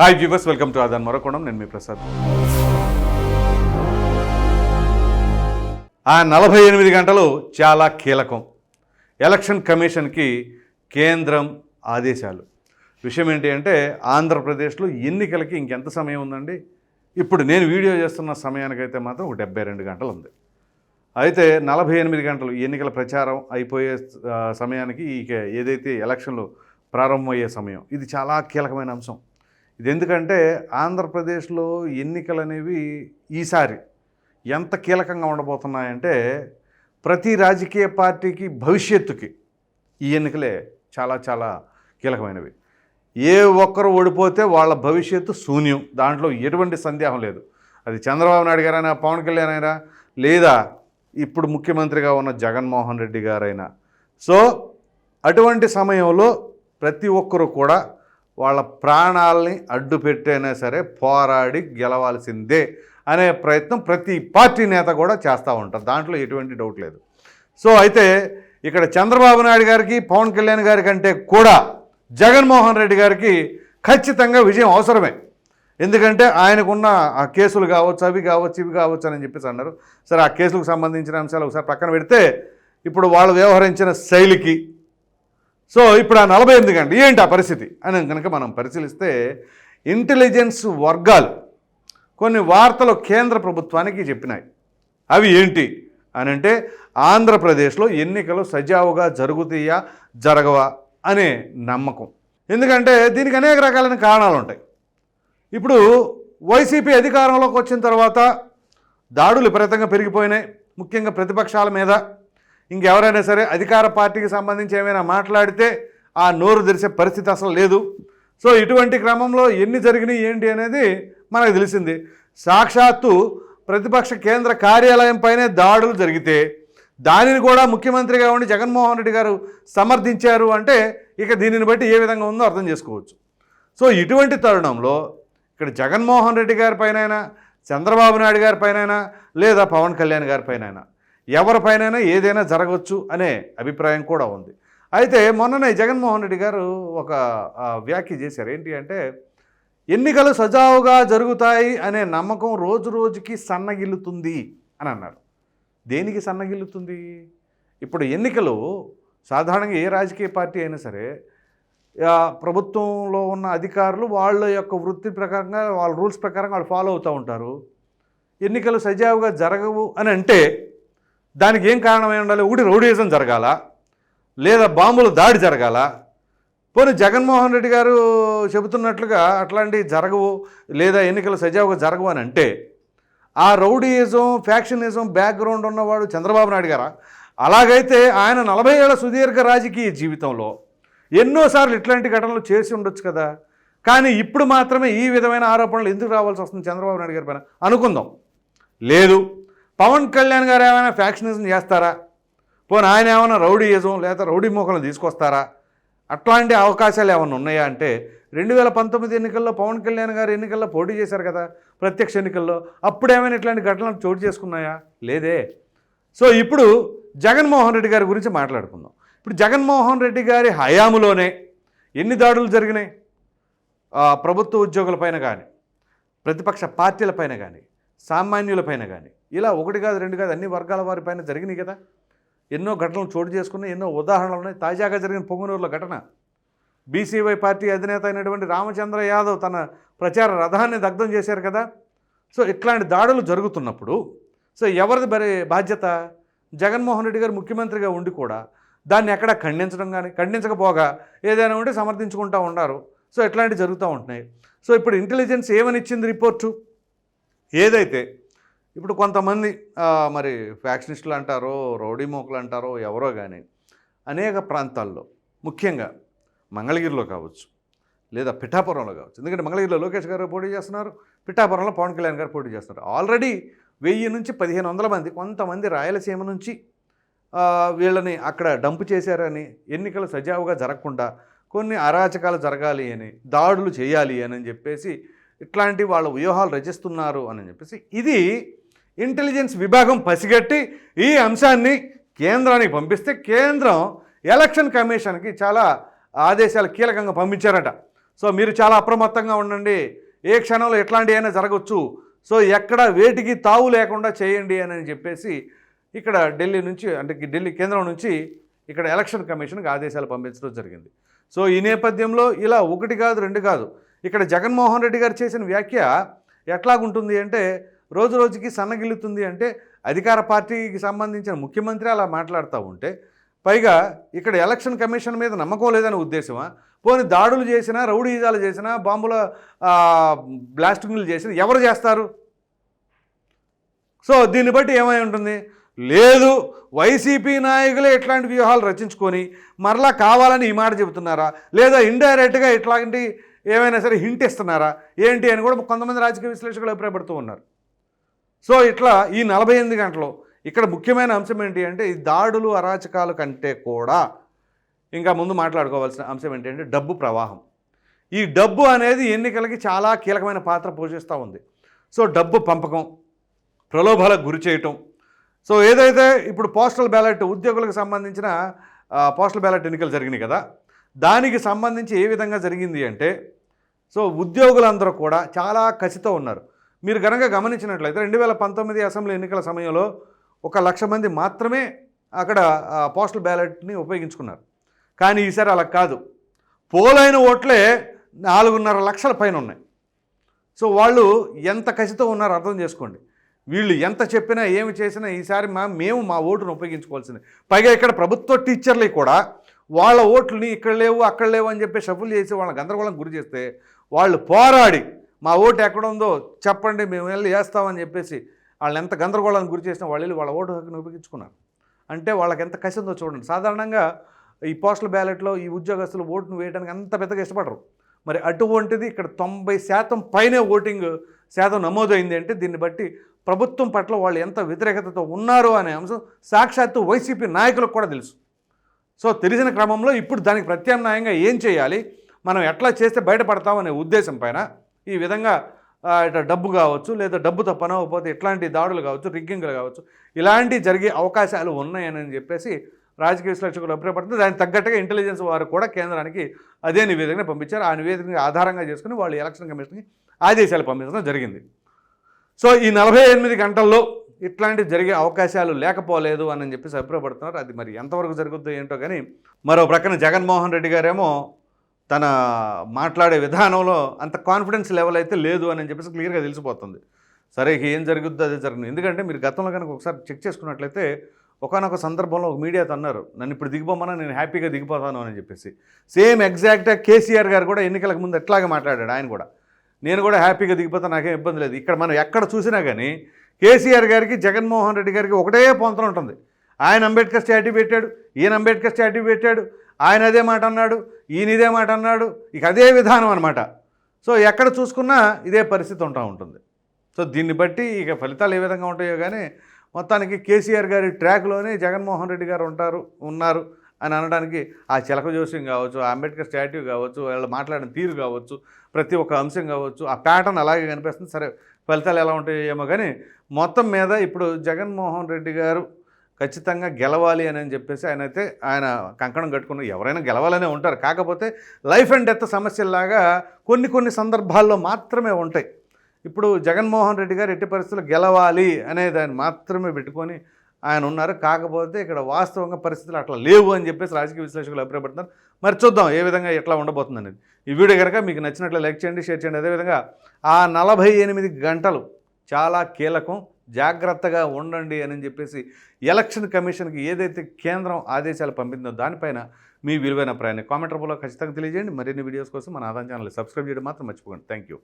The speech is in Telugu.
Hi viewers welcome to Aadhan మరొకోణం నేను మీ ప్రసాద్ ఆ నలభై ఎనిమిది గంటలు చాలా కీలకం. ఎలక్షన్ కమిషన్కి కేంద్రం ఆదేశాలు. విషయం ఏంటి అంటే ఆంధ్రప్రదేశ్లో ఎన్నికలకి ఇంకెంత సమయం ఉందండి? ఇప్పుడు నేను వీడియో చేస్తున్న సమయానికైతే మాత్రం ఒక డెబ్బై రెండు గంటలు ఉంది. అయితే నలభై ఎనిమిది గంటలు ఎన్నికల ప్రచారం అయిపోయే సమయానికి ఇక ఏదైతే ఎలక్షన్లు ప్రారంభమయ్యే సమయం ఇది చాలా కీలకమైన అంశం. ఇది ఎందుకంటే ఆంధ్రప్రదేశ్లో ఎన్నికలు అనేవి ఈసారి ఎంత కీలకంగా ఉండబోతున్నాయంటే ప్రతి రాజకీయ పార్టీకి భవిష్యత్తుకి ఈ ఎన్నికలే చాలా చాలా కీలకమైనవి. ఏ ఒక్కరు ఓడిపోతే వాళ్ళ భవిష్యత్తు శూన్యం. దాంట్లో ఎటువంటి సందేహం లేదు. అది చంద్రబాబు నాయుడు గారైనా పవన్ కళ్యాణ్ అయినా లేదా ఇప్పుడు ముఖ్యమంత్రిగా ఉన్న జగన్మోహన్ రెడ్డి గారైనా. సో అటువంటి సమయంలో ప్రతి ఒక్కరూ కూడా వాళ్ళ ప్రాణాలని అడ్డు పెట్టైనా సరే పోరాడి గెలవాల్సిందే అనే ప్రయత్నం ప్రతి పార్టీ నేత కూడా చేస్తూ ఉంటారు. దాంట్లో ఎటువంటి డౌట్ లేదు. సో అయితే ఇక్కడ చంద్రబాబు నాయుడు గారికి పవన్ కళ్యాణ్ గారి కంటే కూడా జగన్మోహన్ రెడ్డి గారికి ఖచ్చితంగా విజయం అవసరమే. ఎందుకంటే ఆయనకున్న ఆ కేసులు కావచ్చు అవి కావచ్చు ఇవి కావచ్చు అని చెప్పేసి అన్నారు. సరే ఆ కేసులకు సంబంధించిన అంశాలు ఒకసారి పక్కన పెడితే ఇప్పుడు వాళ్ళు వ్యవహరించిన శైలికి సో ఇప్పుడు ఆ నలభై ఎనిమిది గంటలు ఏంటి ఆ పరిస్థితి? అని కనుక మనం పరిశీలిస్తే ఇంటెలిజెన్స్ వర్గాలు కొన్ని వార్తలు కేంద్ర ప్రభుత్వానికి చెప్పినాయి. అవి ఏంటి? అని అంటే ఆంధ్రప్రదేశ్లో ఎన్నికలు సజావుగా జరుగుతాయా జరగవా అనే నమ్మకం. ఎందుకంటే దీనికి అనేక రకాలైన కారణాలు ఉంటాయి. ఇప్పుడు వైసీపీ అధికారంలోకి వచ్చిన తర్వాత దాడులు విపరీతంగా పెరిగిపోయినాయి. ముఖ్యంగా ప్రతిపక్షాల మీద ఇంకెవరైనా సరే అధికార పార్టీకి సంబంధించి ఏమైనా మాట్లాడితే ఆ నోరు తెరిసే పరిస్థితి అసలు లేదు. సో ఇటువంటి క్రమంలో ఎన్ని జరిగినాయి ఏంటి అనేది మనకు తెలిసింది. సాక్షాత్తు ప్రతిపక్ష కేంద్ర కార్యాలయం పైనే దాడులు జరిగితే దానిని కూడా ముఖ్యమంత్రిగా ఉండి జగన్మోహన్ రెడ్డి గారు సమర్థించారు అంటే ఇక దీనిని బట్టి ఏ విధంగా ఉందో అర్థం చేసుకోవచ్చు. సో ఇటువంటి తరుణంలో ఇక్కడ జగన్మోహన్ రెడ్డి గారి పైనైనా చంద్రబాబు నాయుడు గారి పైనైనా లేదా పవన్ కళ్యాణ్ గారి పైనైనా ఎవరిపైనైనా ఏదైనా జరగవచ్చు అనే అభిప్రాయం కూడా ఉంది. అయితే మొన్ననే జగన్మోహన్ రెడ్డి గారు ఒక వ్యాఖ్య చేశారు. ఏంటి అంటే ఎన్నికలు సజావుగా జరుగుతాయి అనే నమ్మకం రోజు రోజుకి సన్నగిల్లుతుంది అని అన్నారు. దేనికి సన్నగిల్లుతుంది? ఇప్పుడు ఎన్నికలు సాధారణంగా ఏ రాజకీయ పార్టీ అయినా సరే ప్రభుత్వంలో ఉన్న అధికారులు వాళ్ళ యొక్క వృత్తి ప్రకారంగా వాళ్ళ రూల్స్ ప్రకారం వాళ్ళు ఫాలో అవుతూ ఉంటారు. ఎన్నికలు సజావుగా జరగవు అని అంటే దానికి ఏం కారణమై ఉండాలి? ఒకటి రౌడీజం జరగాల లేదా బాంబులు దాడి జరగాల. పోనీ జగన్మోహన్ రెడ్డి గారు చెబుతున్నట్లుగా అట్లాంటివి జరగవు లేదా ఎన్నికలు సజావుగా జరగవు అని అంటే ఆ రౌడీయిజం ఫ్యాక్షనిజం బ్యాక్గ్రౌండ్ ఉన్నవాడు చంద్రబాబు నాయుడు గారా? అలాగైతే ఆయన నలభై ఏళ్ళ సుదీర్ఘ రాజకీయ జీవితంలో ఎన్నోసార్లు ఇట్లాంటి ఘటనలు చేసి ఉండొచ్చు కదా. కానీ ఇప్పుడు మాత్రమే ఈ విధమైన ఆరోపణలు ఎందుకు రావాల్సి వస్తుంది చంద్రబాబు నాయుడు గారి పైన? అనుకుందాం. లేదు. పవన్ కళ్యాణ్ గారు ఏమైనా ఫ్యాక్షనిజం చేస్తారా? పోనీ ఆయన ఏమైనా రౌడీయిజం లేదా రౌడీ మోకలను తీసుకొస్తారా? అట్లాంటి అవకాశాలు ఏమైనా ఉన్నాయా అంటే రెండు వేల పంతొమ్మిది ఎన్నికల్లో పవన్ కళ్యాణ్ గారు ఎన్నికల్లో పోటీ చేశారు కదా ప్రత్యక్ష ఎన్నికల్లో అప్పుడు ఏమైనా ఇట్లాంటి ఘటనలు చోటు చేసుకున్నాయా? లేదే. సో ఇప్పుడు జగన్మోహన్ రెడ్డి గారి గురించి మాట్లాడుకుందాం. ఇప్పుడు జగన్మోహన్ రెడ్డి గారి హయాములోనే ఎన్ని దాడులు జరిగినాయి? ప్రభుత్వ ఉద్యోగులపైన కానీ ప్రతిపక్ష పార్టీలపైన కానీ సామాన్యులపైన కానీ. ఇలా ఒకటి కాదు రెండు కాదు అన్ని వర్గాల వారిపైన జరిగినాయి కదా. ఎన్నో ఘటనలు చోటు చేసుకున్నాయి ఎన్నో ఉదాహరణలు ఉన్నాయి. తాజాగా జరిగిన పొంగనూరులో ఘటన. బీసీవై పార్టీ అధినేత అయినటువంటి రామచంద్ర యాదవ్ తన ప్రచార రథాన్ని దగ్ధం చేశారు కదా. సో ఇట్లాంటి దాడులు జరుగుతున్నప్పుడు సో ఎవరిది మరి బాధ్యత? జగన్మోహన్ రెడ్డి గారు ముఖ్యమంత్రిగా ఉండి కూడా దాన్ని ఎక్కడ ఖండించడం కానీ ఖండించకపోగా ఏదైనా ఉంటే సమర్థించుకుంటూ ఉన్నారు. సో ఇట్లాంటివి జరుగుతూ ఉంటున్నాయి. సో ఇప్పుడు ఇంటెలిజెన్స్ ఏమని ఇచ్చింది రిపోర్టు? ఏదైతే ఇప్పుడు కొంతమంది మరి ఫ్యాక్షనిస్టులు అంటారో రౌడీ మోకులు అంటారో ఎవరో కానీ అనేక ప్రాంతాల్లో ముఖ్యంగా మంగళగిరిలో కావచ్చు లేదా పిఠాపురంలో కావచ్చు. ఎందుకంటే మంగళగిరిలో లోకేష్ గారు పోటీ చేస్తున్నారు పిఠాపురంలో పవన్ కళ్యాణ్ గారు పోటీ చేస్తున్నారు. ఆల్రెడీ వెయ్యి నుంచి పదిహేను వందల మంది కొంతమంది రాయలసీమ నుంచి వీళ్ళని అక్కడ డంపు చేశారని ఎన్నికలు సజావుగా జరగకుండా కొన్ని అరాచకాలు జరగాలి అని దాడులు చేయాలి అని చెప్పేసి ఇట్లాంటి వాళ్ళ వ్యూహాలు రచిస్తున్నారు అని చెప్పేసి ఇది ఇంటెలిజెన్స్ విభాగం పసిగట్టి ఈ అంశాన్ని కేంద్రానికి పంపిస్తే కేంద్రం ఎలక్షన్ కమిషన్కి చాలా ఆదేశాలు కీలకంగా పంపించారట. సో మీరు చాలా అప్రమత్తంగా ఉండండి. ఏ క్షణంలో ఎట్లాంటి అయినా జరగవచ్చు సో ఎక్కడ వేటికి తావు లేకుండా చేయండి అని చెప్పేసి ఇక్కడ ఢిల్లీ నుంచి అంటే ఢిల్లీ కేంద్రం నుంచి ఇక్కడ ఎలక్షన్ కమిషన్కి ఆదేశాలు పంపించడం జరిగింది. సో ఈ నేపథ్యంలో ఇలా ఒకటి కాదు రెండు కాదు. ఇక్కడ జగన్మోహన్ రెడ్డి గారు చేసిన వ్యాఖ్య ఎట్లాగుంటుంది అంటే రోజు రోజుకి సన్నగిల్లుతుంది అంటే అధికార పార్టీకి సంబంధించిన ముఖ్యమంత్రి అలా మాట్లాడుతూ ఉంటే పైగా ఇక్కడ ఎలక్షన్ కమిషన్ మీద నమ్మకం లేదనే ఉద్దేశమా? పోని దాడులు చేసినా రౌడీజాలు చేసినా బాంబుల బ్లాస్టింగ్లు చేసినా ఎవరు చేస్తారు? సో దీన్ని బట్టి ఏమై ఉంటుంది? లేదు వైసీపీ నాయకులే ఇట్లాంటి వ్యూహాలు రచించుకొని మరలా కావాలని ఈ మాట చెబుతున్నారా? లేదా ఇండైరెక్ట్గా ఇట్లాంటి ఏమైనా సరే హింట్ ఇస్తున్నారా? ఏంటి అని కూడా కొంతమంది రాజకీయ విశ్లేషకులు అభిప్రాయపడుతూ ఉన్నారు. సో ఇట్లా ఈ నలభై ఎనిమిది గంటలు ఇక్కడ ముఖ్యమైన అంశం ఏంటి అంటే ఈ దాడులు అరాచకాల కంటే కూడా ఇంకా ముందు మాట్లాడుకోవాల్సిన అంశం ఏంటంటే డబ్బు ప్రవాహం. ఈ డబ్బు అనేది ఎన్నికలకి చాలా కీలకమైన పాత్ర పోషిస్తూ ఉంది. సో డబ్బు పంపకం ప్రలోభాలకు గురి చేయటం. సో ఏదైతే ఇప్పుడు పోస్టల్ బ్యాలెట్ ఉద్యోగులకు సంబంధించిన పోస్టల్ బ్యాలెట్ ఎన్నికలు జరిగినాయి కదా దానికి సంబంధించి ఏ విధంగా జరిగింది అంటే సో ఉద్యోగులందరూ కూడా చాలా కసితో ఉన్నారు. మీరు కనుక గమనించినట్లయితే రెండు వేల పంతొమ్మిది అసెంబ్లీ ఎన్నికల సమయంలో ఒక లక్ష మంది మాత్రమే అక్కడ పోస్టల్ బ్యాలెట్ని ఉపయోగించుకున్నారు. కానీ ఈసారి అలా కాదు. పోలైన ఓట్లే నాలుగున్నర లక్షల పైన ఉన్నాయి. సో వాళ్ళు ఎంత కసితో ఉన్నారో అర్థం చేసుకోండి. వీళ్ళు ఎంత చెప్పినా ఏమి చేసినా ఈసారి మా మేము మా ఓటును ఉపయోగించుకోవాల్సింది. పైగా ఇక్కడ ప్రభుత్వ టీచర్లు కూడా వాళ్ళ ఓట్లని ఇక్కడ లేవు అక్కడ లేవు అని చెప్పి షఫుల్ చేసి వాళ్ళ గందరగోళం గురి చేస్తే వాళ్ళు పోరాడి మా ఓటు ఎక్కడ ఉందో చెప్పండి మేము వెళ్ళి వేస్తామని చెప్పేసి వాళ్ళని ఎంత గందరగోళానికి గురి చేసినా వాళ్ళు వాళ్ళ ఓటు హక్కును ఉపయోగించుకున్నారు. అంటే వాళ్ళకి ఎంత కసి ఉందో చూడండి. సాధారణంగా ఈ పోస్టల్ బ్యాలెట్లో ఈ ఉద్యోగస్తులు ఓటును వేయడానికి అంత పెద్దగా ఇష్టపడరు. మరి అటువంటిది ఇక్కడ తొంభై శాతం పైనే ఓటింగ్ శాతం నమోదైంది అంటే దీన్ని బట్టి ప్రభుత్వం పట్ల వాళ్ళు ఎంత వ్యతిరేకతతో ఉన్నారు అనే అంశం సాక్షాత్తు వైసీపీ నాయకులకు కూడా తెలుసు. సో తెలిసిన క్రమంలో ఇప్పుడు దానికి ప్రత్యామ్నాయంగా ఏం చేయాలి? మనం ఎట్లా చేస్తే బయటపడతాం అనే ఉద్దేశం పైన ఈ విధంగా ఇట ఇట్లా డబ్బు కావచ్చు లేదా డబ్బుతో పనవకపోతే అవ్వకపోతే ఇట్లాంటి దాడులు కావచ్చు రిగ్గింగ్లు కావచ్చు ఇలాంటివి జరిగే అవకాశాలు ఉన్నాయని చెప్పేసి రాజకీయ విశ్లేషకులు అభిప్రాయపడుతుంది దానికి తగ్గట్టుగా ఇంటెలిజెన్స్ వారు కూడా కేంద్రానికి అదే నివేదికను పంపించారు. ఆ నివేదికని ఆధారంగా చేసుకుని వాళ్ళు ఎలక్షన్ కమిషన్కి ఆదేశాలు పంపించడం జరిగింది. సో ఈ నలభై ఎనిమిది గంటల్లో ఇట్లాంటివి జరిగే అవకాశాలు లేకపోలేదు అని చెప్పేసి అభిప్రాయపడుతున్నారు. అది మరి ఎంతవరకు జరుగుద్దో ఏంటో కానీ మరో ప్రక్కన జగన్మోహన్ రెడ్డి గారేమో తన మాట్లాడే విధానంలో అంత కాన్ఫిడెన్స్ లెవెల్ అయితే లేదు అని చెప్పేసి క్లియర్గా తెలిసిపోతుంది. సరే ఏం జరుగుద్దో అదే జరుగుతుంది ఎందుకంటే మీరు గతంలో కనుక ఒకసారి చెక్ చేసుకున్నట్లయితే ఒకనొక సందర్భంలో ఒక మీడియాతో అన్నారు నన్ను ఇప్పుడు దిగిపోమన్నా నేను హ్యాపీగా దిగిపోతాను అని చెప్పేసి. సేమ్ ఎగ్జాక్ట్గా కేసీఆర్ గారు కూడా ఎన్నికలకు ముందు ఎట్లాగే మాట్లాడాడు ఆయన కూడా. నేను కూడా హ్యాపీగా దిగిపోతాను నాకేం ఇబ్బంది లేదు. ఇక్కడ మనం ఎక్కడ చూసినా కానీ కేసీఆర్ గారికి జగన్మోహన్ రెడ్డి గారికి ఒకటే పొంతన ఉంటుంది. ఆయన అంబేద్కర్ స్టాట్యూ పెట్టాడు ఈయన అంబేద్కర్ స్టాట్యూ పెట్టాడు ఆయన అదే మాట అన్నాడు ఈయన ఇదే మాట అన్నాడు ఇక అదే విధానం అనమాట సో ఎక్కడ చూసుకున్నా ఇదే పరిస్థితి ఉంటా ఉంటుంది. సో దీన్ని బట్టి ఇక ఫలితాలు ఏ విధంగా ఉంటాయో కానీ మొత్తానికి కేసీఆర్ గారి ట్రాక్లోనే జగన్మోహన్ రెడ్డి గారు ఉంటారు ఉన్నారు. అని అనడానికి ఆ చిలక జోస్యం కావచ్చు అంబేద్కర్ స్టాట్యూ కావచ్చు వాళ్ళు మాట్లాడిన తీరు కావచ్చు ప్రతి ఒక్క అంశం కావచ్చు ఆ ప్యాటర్న్ అలాగే కనిపిస్తుంది. సరే ఫలితాలు ఎలా ఉంటాయో ఏమో కానీ మొత్తం మీద ఇప్పుడు జగన్మోహన్ రెడ్డి గారు ఖచ్చితంగా గెలవాలి అని అని చెప్పేసి ఆయన అయితే ఆయన కంకణం కట్టుకున్న ఎవరైనా గెలవాలనే ఉంటారు. కాకపోతే లైఫ్ అండ్ డెత్ సమస్యల్లాగా కొన్ని కొన్ని సందర్భాల్లో మాత్రమే ఉంటాయి. ఇప్పుడు జగన్మోహన్ రెడ్డి గారు ఎట్టి పరిస్థితుల్లో గెలవాలి అనే దాన్ని మాత్రమే పెట్టుకొని ఆయన ఉన్నారు. కాకపోతే ఇక్కడ వాస్తవంగా పరిస్థితులు అట్లా లేవు అని చెప్పేసి రాజకీయ విశ్లేషకులు అభిప్రాయపడుతున్నారు. మరి చూద్దాం ఏ విధంగా ఎట్లా ఉండబోతుంది అనేది ఈ వీడియో కనుక మీకు నచ్చినట్లు లైక్ చేయండి షేర్ చేయండి. అదేవిధంగా ఆ నలభై ఎనిమిది గంటలు చాలా కీలకం. జాగ్రత్తగా ఉండండి అని చెప్పేసి ఎలక్షన్ కమిషన్కి ఏదైతే కేంద్రం ఆదేశాలు పంపిందో దానిపైన మీ విలువైన ప్రయాణం కామెంట్ రూపంలో ఖచ్చితంగా తెలియజేయండి. మరిన్ని వీడియోస్ కోసం మన ఆదాయం ఛానల్ సబ్స్క్రైబ్ చేయడం మాత్రం మర్చిపోకండి. Thank you